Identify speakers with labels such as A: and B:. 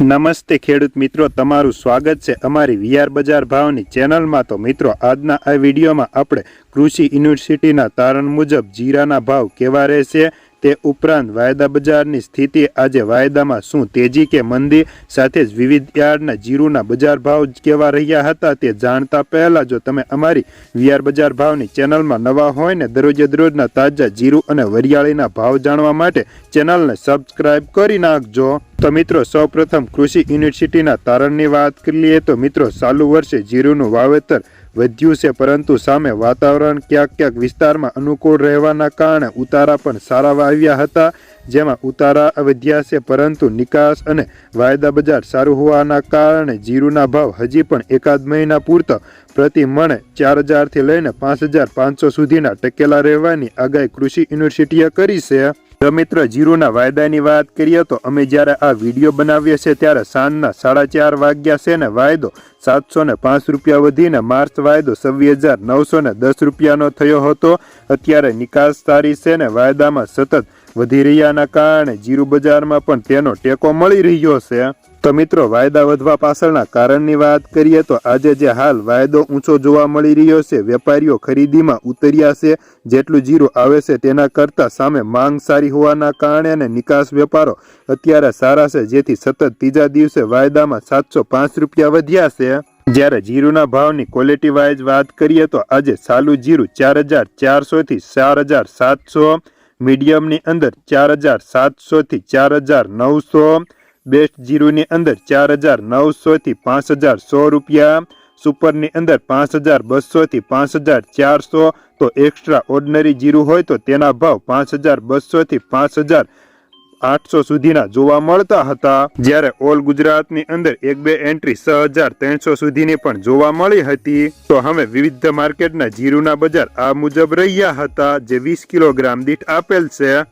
A: નમસ્તે ખેડૂત મિત્રો, તમારું સ્વાગત છે અમારી વીઆર બજાર ભાવની ચેનલમાં. તો મિત્રો, આજના આ વિડીયોમાં આપણે કૃષિ યુનિવર્સિટીના તારણ મુજબ જીરાના ભાવ કેવા રહેશે તે ઉપરાંત વાયદા બજારની સ્થિતિ આજે વાયદામાં શું તેજી કે મંદી સાથે જ વિવિધ યાર્ડના જીરુના બજાર ભાવ કેવા રહ્યા હતા તે જાણતા પહેલાં જો તમે અમારી વીઆર બજાર ભાવની ચેનલમાં નવા હોય ને દરરોજે દરરોજના તાજા જીરું અને વરિયાળીના ભાવ જાણવા માટે ચેનલને સબસ્ક્રાઇબ કરી નાખજો. તો મિત્રો, સૌપ્રથમ કૃષિ યુનિવર્સિટીના તારણની વાત કરી લઈએ તો મિત્રો, ચાલુ વર્ષે જીરુનું વાવેતર વધ્યું છે, પરંતુ સામે વાતાવરણ ક્યાંક ક્યાંક વિસ્તારમાં અનુકૂળ રહેવાના કારણે ઉતારા પણ સારા આવ્યા હતા, જેમાં ઉતારા વધ્યા છે, પરંતુ નિકાસ અને વાયદા બજાર સારું હોવાના કારણે જીરુના ભાવ હજી પણ એકાદ મહિના પૂરતા પ્રતિ મણે ચાર હજારથી લઈને પાંચ હજાર પાંચસો સુધીના ટકેલા રહેવાની આગાહી કૃષિ યુનિવર્સિટીએ કરી છે. મિત્રો જીરુના વાયદાની વાત કરીએ તો અમે જ્યારે આ વીડિયો બનાવીએ છીએ ત્યારે સાંજના સાડા ચાર વાગ્યા છે ને વાયદો સાતસો ને પાંચ રૂપિયા વધીને માર્ચ વાયદો છવ્વીસ હજાર નવસો ને દસ રૂપિયાનો થયો હતો. અત્યારે નિકાસ સારી છે ને વાયદામાં સતત વધી રહ્યાના કારણે જીરુ બજારમાં પણ તેનો ટેકો મળી રહ્યો છે. તો મિત્રો, વાયદા વધવા પાછળના કારણની વાત કરીએ તો આજે જે હાલ વાયદો ઊંચો જોવા મળી રહ્યો છે, વેપારીઓ ખરીદીમાં ઉતર્યા છે. જેટલું જીરું આવે છે તેના કરતાં સામે માંગ સારી હોવાના કારણે અને નિકાસ વેપારો અત્યારે સારા છે, જેથી સતત ત્રીજા દિવસે વાયદામાં સાતસો પાંચ રૂપિયા વધ્યા છે. જ્યારે જીરુના ભાવની ક્વોલિટી વાઇઝ વાત કરીએ તો આજે સાલું જીરું ચાર હજાર ચારસોથી ચાર હજાર સાતસો મીડિયમની અંદર ચાર હજાર સાતસોથી ચાર હજાર નવસો, બેસ્ટ જીરોની અંદર ચાર હજાર નવસોથી પાંચ હજાર સો રૂપિયા, સુપરની અંદર પાંચ હજાર બસોથી પાંચ હજાર ચારસો. તો એક્સ્ટ્રા ઓર્ડનરી જીરું હોય તો તેના ભાવ પાંચ હજાર બસોથી પાંચ હજાર આઠસો સુધીના જોવા મળતા હતા. જ્યારે ઓલ ગુજરાતની અંદર એક બે એન્ટ્રી છ હજાર ત્રણસો સુધીની પણ જોવા મળી હતી. તો હવે વિવિધ માર્કેટના જીરુના બજાર આ મુજબ રહ્યા હતા, જે વીસ કિલોગ્રામ દીઠ આપેલ છે.